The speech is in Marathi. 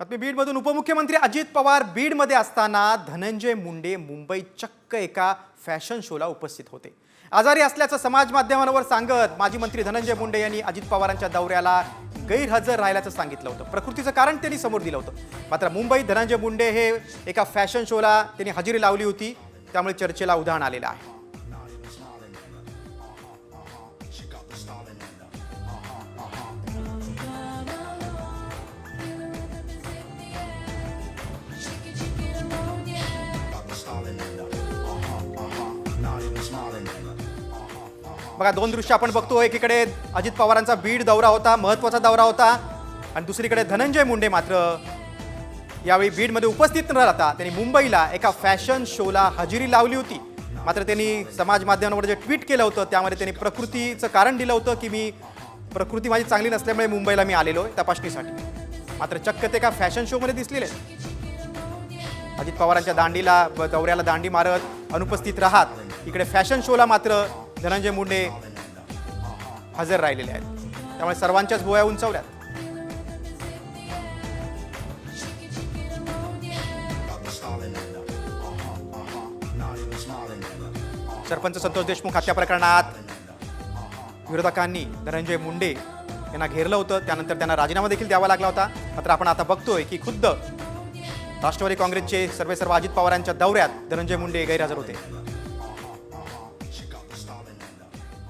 बातमी बीडमधून उपमुख्यमंत्री अजित पवार बीडमध्ये असताना धनंजय मुंडे मुंबईत चक्क एका फॅशन शोला उपस्थित होते. आजारी असल्याचं समाज माध्यमांवर सांगत माजी मंत्री धनंजय मुंडे यांनी अजित पवारांच्या दौऱ्याला गैरहजर राहिल्याचं सांगितलं होतं. प्रकृतीचं कारण त्यांनी समोर दिलं होतं. मात्र मुंबईत धनंजय मुंडे हे एका फॅशन शोला त्यांनी हजेरी लावली होती. त्यामुळे चर्चेला उधाण आलेलं आहे. बघा दोन दृश्य आपण बघतो. एकीकडे अजित पवारांचा बीड दौरा होता महत्त्वाचा दौरा होता आणि दुसरीकडे धनंजय मुंडे मात्र यावेळी बीडमध्ये उपस्थित न राहता त्यांनी मुंबईला एका फॅशन शोला हजेरी लावली होती. मात्र त्यांनी समाज माध्यमांवर जे ट्विट केलं होतं त्यामध्ये त्यांनी प्रकृतीचं कारण दिलं होतं की मी प्रकृती माझी चांगली नसल्यामुळे मुंबईला मी आलेलो आहे तपासणीसाठी. मात्र चक्क ते एका फॅशन शोमध्ये दिसलेले. अजित पवारांच्या दांडीला दौऱ्याला दांडी मारत अनुपस्थित राहत. इकडे फॅशन शोला मात्र धनंजय मुंडे हजर राहिलेले आहेत. त्यामुळे सर्वांच्याच भोया उंचावल्यात. सरपंच संतोष देशमुख हत्या प्रकरणात विरोधकांनी धनंजय मुंडे यांना घेरलं होतं. त्यानंतर त्यांना राजीनामा देखील द्यावा लागला होता. मात्र आपण आता बघतोय की खुद्द राष्ट्रवादी काँग्रेसचे सर्वेसर्व अजित पवारांच्या दौऱ्यात धनंजय मुंडे गैरहजर होते.